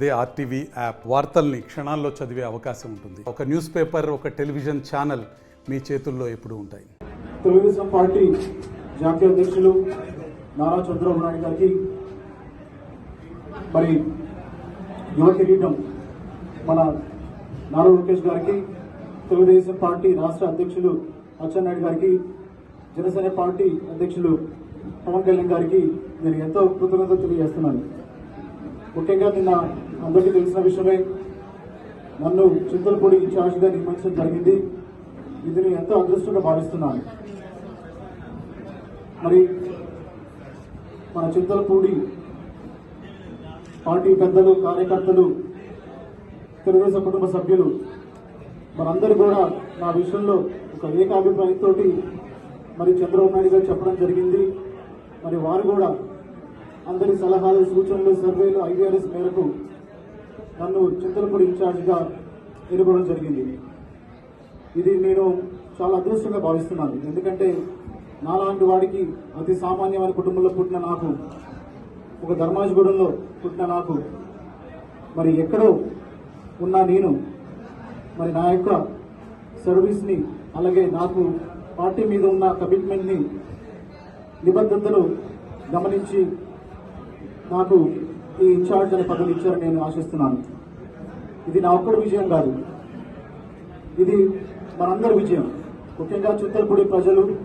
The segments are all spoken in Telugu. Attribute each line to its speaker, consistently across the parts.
Speaker 1: అదే ఆర్టీవీ యాప్ వార్తల్ని క్షణాల్లో చదివే అవకాశం ఉంటుంది. ఒక న్యూస్ పేపర్ ఒక టెలివిజన్ ఛానల్ మీ చేతుల్లో ఎప్పుడు ఉంటాయి.
Speaker 2: తెలుగుదేశం పార్టీ జాతీయ అధ్యక్షులు నారా చంద్రబాబు నాయుడు గారికి మరి యువ కిరీటం మన నారా లోకేష్ గారికి తెలుగుదేశం పార్టీ రాష్ట్ర అధ్యక్షులు అచ్చెన్నాయుడు గారికి జనసేన పార్టీ అధ్యక్షులు పవన్ కళ్యాణ్ గారికి నేను ఎంతో కృతజ్ఞత తెలియజేస్తున్నాను. ముఖ్యంగా నిన్న అందరికీ తెలిసిన విషయమే నన్ను చింతలపూడి ఇన్ఛార్జిగా నియమించడం జరిగింది. ఇది నేను ఎంతో అదృష్టంగా భావిస్తున్నాను. మరి మన చింతలపూడి పార్టీ పెద్దలు కార్యకర్తలు తెలుగుదేశం కుటుంబ సభ్యులు మనందరూ కూడా నా విషయంలో ఒక ఏకాభిప్రాయంతో మరి చంద్రబాబు నాయుడు గారు చెప్పడం జరిగింది. మరి వారు కూడా అందరి సలహాలు సూచనలు సర్వేలు ఐడియాలస్ మేరకు నన్ను చింతలపూడి ఇన్ఛార్జిగా ఎన్నుకోవడం జరిగింది. ఇది నేను చాలా అదృష్టంగా భావిస్తున్నాను. ఎందుకంటే నాలాంటి వాడికి అతి సామాన్యమైన కుటుంబంలో పుట్టిన నాకు ఒక ధర్మాజగూడెంలో పుట్టిన నాకు మరి ఎక్కడో ఉన్న నేను మరి నా యొక్క సర్వీస్ని అలాగే నాకు పార్టీ మీద ఉన్న కమిట్మెంట్ని నిబద్ధతను గమనించి నాకు ఈ ఇన్ఛార్జ్ అనే పదవి ఇచ్చారని నేను ఆశిస్తున్నాను. ఇది నా ఒక్కడి విజయం కాదు. ఇది మనందరి విజయం. ముఖ్యంగా చిత్తలపూడి ప్రజలు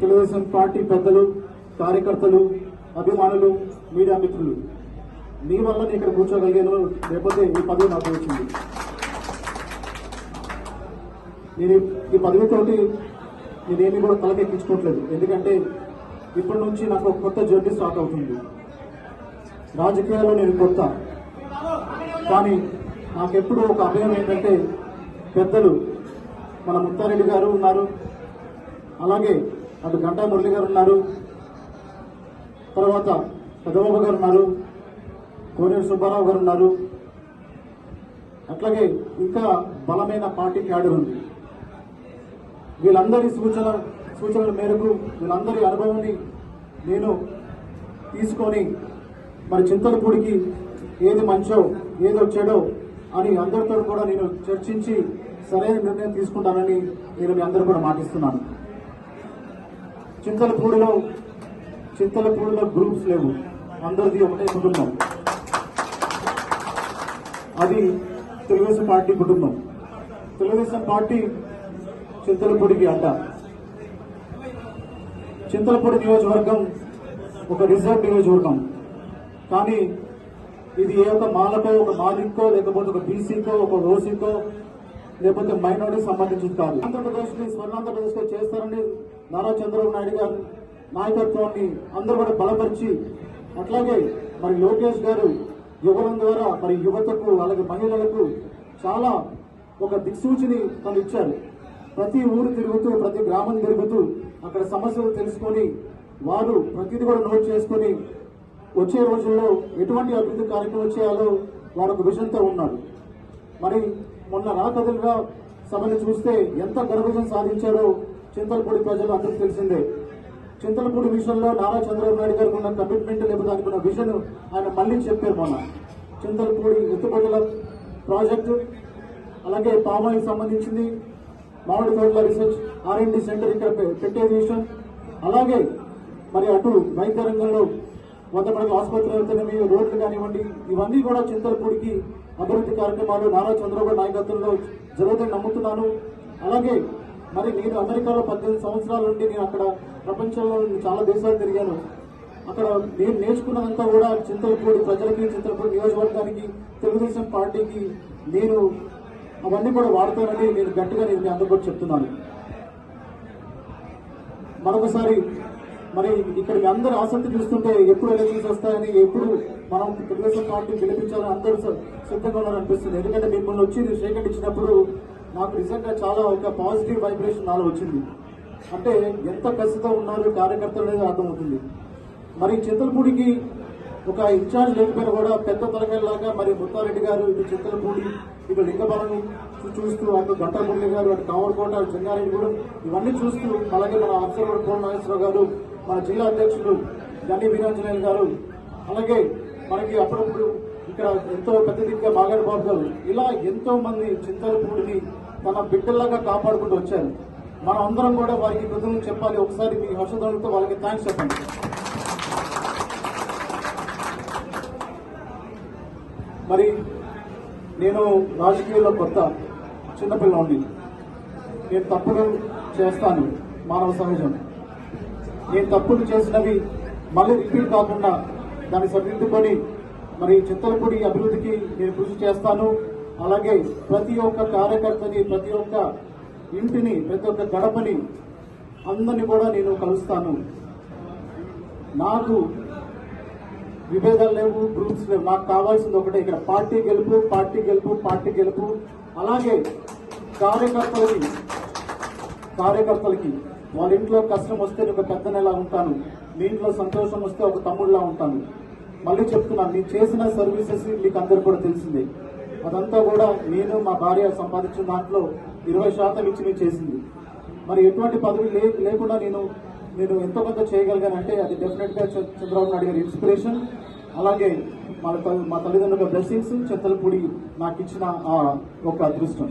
Speaker 2: తెలుగుదేశం పార్టీ పెద్దలు కార్యకర్తలు అభిమానులు మీడియా మిత్రులు. మీ వల్ల నేను ఇక్కడ కూర్చోగలిగాను. లేకపోతే ఈ పదవి నాకు వచ్చింది. నేను ఈ- పదవితోటి నేనేమి కూడా తలకెక్కించుకోవట్లేదు. ఎందుకంటే ఇప్పటి నుంచి నాకు ఒక కొత్త జర్నీ స్టార్ట్ అవుతుంది. రాజకీయాల్లో నేను కొత్త. కానీ నాకెప్పుడు ఒక అభయం ఏంటంటే పెద్దలు మన ముత్తారెడ్డి గారు ఉన్నారు. అలాగే అటు గంటా మురళి గారు ఉన్నారు. తర్వాత పెద్దబాబు గారు ఉన్నారు. కోనేరు సుబ్బారావు గారు ఉన్నారు. అట్లాగే ఇంకా బలమైన పార్టీ క్యాడర్ ఉంది. వీళ్ళందరి సూచన సూచనల మేరకు వీళ్ళందరి అనుభవాన్ని నేను తీసుకొని మరి చింతలపూడికి ఏది మంచో ఏదో చెడో అని అందరితో కూడా నేను చర్చించి సరైన నిర్ణయం తీసుకుంటానని నేను మీ అందరూ కూడా మాటిస్తున్నాను. చింతలపూడిలో చింతలపూడిలో గ్రూప్స్ లేవు. అందరిది ఒకటే కుటుంబం. అది తెలుగుదేశం పార్టీ కుటుంబం. తెలుగుదేశం పార్టీ చింతలపూడికి అడ్డ చింతలపూడి నియోజకవర్గం ఒక రిజర్వ్ నియోజకవర్గం. కానీ ఇది ఏ ఒక మాలకో ఒక మాలికో లేకపోతే ఒక బీసీకో ఒక ఓసీకో లేకపోతే మైనార్టీ సంబంధించింది కాదు ఆంధ్రప్రదేశ్ని స్వర్ణాంధ్రప్రదేశ్ చేస్తారని నారా చంద్రబాబు నాయుడు గారు నాయకత్వాన్ని అందరూ కూడా బలపరిచి అట్లాగే మరి లోకేష్ గారు యువనం ద్వారా మరి యువతకు అలాగే మహిళలకు చాలా ఒక దిక్సూచిని తను ఇచ్చారు. ప్రతి ఊరు తిరుగుతూ ప్రతి గ్రామం తిరుగుతూ అక్కడ సమస్యలు తెలుసుకొని వారు ప్రతిదీ కూడా నోట్ చేసుకొని వచ్చే రోజుల్లో ఎటువంటి అభివృద్ధి కార్యక్రమం చేయాలో వారు ఒక విజన్తో ఉన్నారు. మరి మొన్న రాకదులుగా సభను చూస్తే ఎంత ఘనవిజయం సాధించారో చింతలపూడి ప్రజలు అందరికి తెలిసిందే. చింతలపూడి విషయంలో నారా చంద్రబాబు నాయుడు గారికి ఉన్న కమిట్మెంట్ లేకపోతే దానికి ఉన్న విజన్ ఆయన మళ్ళీ చెప్పారు మొన్న. చింతలపూడి ఎత్తుపడుల ప్రాజెక్టు అలాగే పామాయిల్ సంబంధించింది మామిడి తోటల రీసెర్చ్ ఆర్ఎండి సెంటర్ ఇక్కడ పెట్టే విషయం అలాగే మరి అటు వైద్య రంగంలో వంద ఆసుపత్రి వెళ్తేనేమి రోడ్లు కానివ్వండి ఇవన్నీ కూడా చింతలపూడికి అభివృద్ధి కార్యక్రమాలు నారా చంద్రబాబు నాయకత్వంలో జరుగుతాయని నమ్ముతున్నాను. అలాగే మరి నేను అమెరికాలో పద్దెనిమిది సంవత్సరాల నుండి నేను అక్కడ ప్రపంచంలో చాలా దేశాలు తిరిగాను. అక్కడ నేను నేర్చుకున్నదంతా కూడా చింతలపూడి ప్రజలకి చింతలపూడి నియోజకవర్గానికి తెలుగుదేశం పార్టీకి నేను అవన్నీ కూడా వాడతానని నేను గట్టిగా నేను మీ అందరికీ చెప్తున్నాను. మరొకసారి మరి ఇక్కడ మీ ఆసక్తి చూస్తుంటే ఎప్పుడు ఎలక్షన్స్ వస్తాయని ఎప్పుడు మనం తెలుగుదేశం పార్టీ గెలిపించాలని అందరూ సిద్ధంగా ఉన్నారనిపిస్తుంది ఎందుకంటే మిమ్మల్ని వచ్చి సేకరణ ఇచ్చినప్పుడు నాకు నిజంగా చాలా ఒక పాజిటివ్ వైబ్రేషన్ నాలో వచ్చింది. అంటే ఎంత కసితో ఉన్నారు కార్యకర్తలు అనేది అర్థమవుతుంది. మరి చింతలపూడికి ఒక ఇన్ఛార్జ్ లేకపోయినా కూడా పెద్ద తరగతిలాగా మరి ముత్తారెడ్డి గారు ఇటు చింతలపూడి ఇటు లింగబలం చూస్తూ అటు గంటా గారు అటు కావరకోట అటు జంగారెడ్డి కూడా ఇవన్నీ చూస్తూ అలాగే మన అబ్జర్వర్ కోన నాగేశ్వరరావు గారు మన జిల్లా అధ్యక్షులు గని వీరాంజనేయులు గారు అలాగే మనకి అప్పుడప్పుడు ఇక్కడ ఎంతో పెద్ద దిగ్గా బాబు గారు ఇలా ఎంతో మంది చింతలపూడిని తన బిడ్డల్లాగా కాపాడుకుంటూ వచ్చారు. మనం అందరం కూడా వారికి కృతజ్ఞతలు చెప్పాలి. ఒకసారి మీ హర్షధ్వనులతో వాళ్ళకి థ్యాంక్స్ చెప్పండి. మరి నేను రాజకీయాల్లో కొత్త చిన్నపిల్లని నేను తప్పులు చేస్తాను. మానవ సహజం. నేను తప్పులు చేసినవి మళ్ళీ రిపీట్ కాకుండా దాన్ని సరిదిద్దుకొని మరి చిత్తలపూడి అభివృద్ధికి నేను కృషి చేస్తాను. అలాగే ప్రతి ఒక్క కార్యకర్తని ప్రతి ఒక్క ఇంటిని ప్రతి ఒక్క గడపని అందరిని కూడా నేను కలుస్తాను. నాకు విభేదాలు లేవు గ్రూప్స్ లేవు. నాకు కావాల్సింది ఒకటే ఇక్కడ పార్టీ గెలుపు పార్టీ గెలుపు పార్టీ గెలుపు. అలాగే కార్యకర్తలకి కార్యకర్తలకి వాళ్ళ ఇంట్లో కష్టం వస్తే నేను ఒక పెద్దనేలా ఉంటాను. మీ ఇంట్లో సంతోషం వస్తే ఒక తమ్ముడిలా ఉంటాను. మళ్ళీ చెప్తున్నాను నేను చేసిన సర్వీసెస్ మీకు అందరు కూడా తెలిసిందే. అదంతా కూడా నేను మా భార్య సంపాదించిన దాంట్లో ఇరవై శాతం ఇచ్చి నేను చేసింది. మరి ఎటువంటి పదవి లేకుండా నేను నేను ఎంతో కొంత చేయగలిగానంటే అది డెఫినెట్గా చంద్రబాబు నాయుడు గారి ఇన్స్పిరేషన్ అలాగే మన మా తల్లిదండ్రుల బ్లెస్సింగ్స్ చెత్తలపూడి నాకు ఇచ్చిన ఒక అదృష్టం.